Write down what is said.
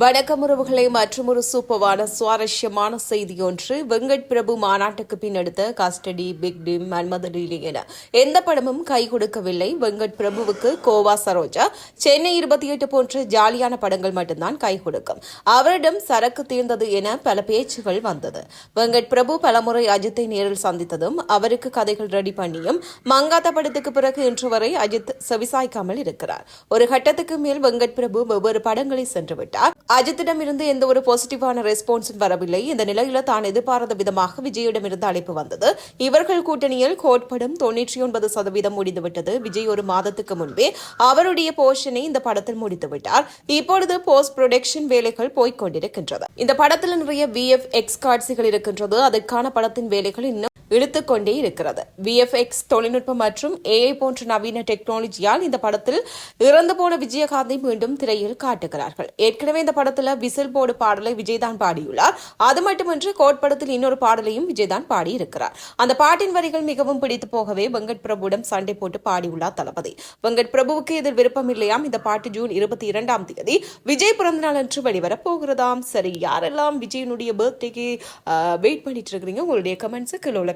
வணக்கம் உறவுகளை மற்றொரு சூப்பவான சுவாரஸ்யமான செய்தி ஒன்று வெங்கட் பிரபு மாநாட்டுக்கு பின் எடுத்த கஸ்டடி பிக் டிம் மன்மதர் டீலிங் என. எந்த படமும் கை கொடுக்கவில்லை. வெங்கட் பிரபுவுக்கு கோவா சரோஜா. சென்னை இருபத்தி எட்டு போன்ற ஜாலியான படங்கள் மட்டும்தான் கை கொடுக்கும். அவரிடம் சரக்கு தீர்ந்தது என பல பேச்சுகள் வந்தது. வெங்கட் பிரபு பலமுறை அஜித்தை நேரில் சந்தித்ததும் அவருக்கு கதைகள் ரெடி பண்ணியும் மங்காத்த படத்துக்கு பிறகு இன்று வரை அஜித் செவிசாய்க்காமல் இருக்கிறார். ஒரு கட்டத்துக்கு மேல் வெங்கட் பிரபு வெவ்வேறு படங்களை சென்றுவிட்டார். அஜித்திடமிருந்து எந்த ஒரு பாசிட்டிவான ரெஸ்பான்ஸும் வரவில்லை. இந்த நிலையில தான் எதிர்பாராத விதமாக விஜயிடமிருந்து அழைப்பு வந்தது. இவர்கள் கூட்டணியில் கோட் படம் தொன்னூற்றி ஒன்பது சதவீதம் முடிந்துவிட்டது. விஜய் ஒரு மாதத்துக்கு முன்பே அவருடைய போர்ஷனை இந்த படத்தில் முடித்துவிட்டார். இப்பொழுது போஸ்ட் ப்ரொடக்ஷன் வேலைகள் போய்க் கொண்டிருக்கின்றது இந்த படத்தில் நிறைய விஎஃப் எக்ஸ் காட்சிகள் இருக்கின்றது. அதற்கான படத்தின் வேலைகள் இன்னும் இழுத்துக்கொண்டே இருக்கிறது. விஎஃப்எக்ஸ் தொழில்நுட்பம் மற்றும் ஏஐ போன்ற நவீன டெக்னாலஜியால் இந்த படத்தில் இறந்து போன விஜயகாந்தை மீண்டும் திரையில் காட்டுகிறார்கள். ஏற்கனவே இந்த படத்தில் விசில் போடு பாடலை விஜய் தான் பாடியுள்ளார். அது மட்டுமின்றி கோட் படத்தில் இன்னொரு பாடலையும் விஜய் தான் பாடியிருக்கிறார். அந்த பாட்டின் வரிகள் மிகவும் பிடித்து போகவே வெங்கட் பிரபுவிடம் சண்டை போட்டு பாடியுள்ளார் தளபதி. வெங்கட் பிரபுவுக்கு இதில் விருப்பம் இல்லையாம். இந்த பாட்டு ஜூன் இருபத்தி இரண்டாம் தேதி விஜய் பிறந்தநாள் அன்று வெளிவரப் போகிறதாம். சரி யாரெல்லாம் விஜயனுடைய பர்த்டேக்கு வெயிட் பண்ணிட்டு இருக்கிறீங்க உங்களுடைய கமெண்ட்ஸை உள்ள